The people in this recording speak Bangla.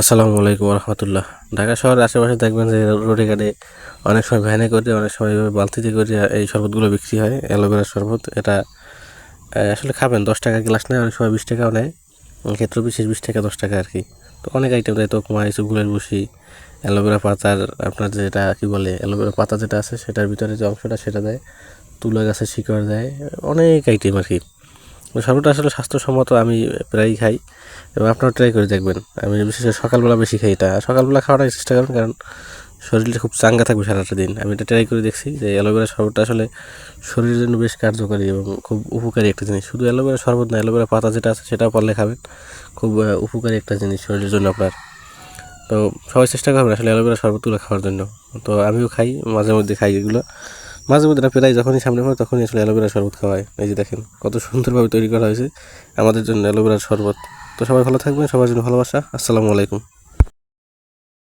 আসসালামু আলাইকুম রহমতুল্লাহ ঢাকা শহরের আশেপাশে দেখবেন যে রোডে ঘাটে অনেক সময় ভ্যানে করে, অনেক সময় বালতিতে করে এই শরবতগুলো বিক্রি হয় অ্যালোভেরার শরবত। এটা আসলে খাবেন, দশ টাকা গ্লাস নেয়, অনেক সময় বিশ টাকাও নেয় ক্ষেত্র বিশেষ বিশ টাকা, দশ টাকা আর কি তো অনেক আইটেম দেয়, তোকমা এসব গুলের বসি অ্যালোভেরা পাতার আপনার যেটা কি বলে, অ্যালোভেরা পাতা যেটা আছে, সেটার ভিতরে যে অংশটা, সেটা দেয়, তুলা গাছের শিকড় দেয়, অনেক আইটেম আর কি তো শরবতটা আসলে স্বাস্থ্যসম্মত, আমি প্রায়ই খাই। এবং আপনারা ট্রাই করে দেখবেন। আমি বিশেষ করে সকালবেলা বেশি খাই এটা। সকালবেলা খাওয়াটাই চেষ্টা করুন, কারণ শরীরটা খুব চাঙ্গা থাকবে সারাটা দিন। আমি এটা ট্রাই করে দেখছি যে অ্যালোভেরা শরবতটা আসলে শরীরের জন্য বেশ কার্যকরী এবং খুব উপকারী একটা জিনিস। শুধু অ্যালোভেরা শরবত না, অ্যালোভেরা পাতা যেটা আছে সেটাও পারলে খাবেন। খুব উপকারী একটা জিনিস শরীরের জন্য আপনার। তো সবাই চেষ্টা করবেন আসলে অ্যালোভেরা শরবতগুলো খাওয়ার জন্য। তো আমিও খাই, মাঝে মধ্যে খাই এগুলো। মাঝে মধ্যে প্রায় যখনই সামনে হয় তখনই আসলে অ্যালোভেরা শরবত খাওয়ায়। এই যে দেখেন, কত সুন্দরভাবে তৈরি করা হয়েছে। আমাদের জন্য অ্যালোভেরার শরবত। তো সবাই ভালো থাকবেন, সবার জন্য ভালোবাসা। আসসালামু আলাইকুম।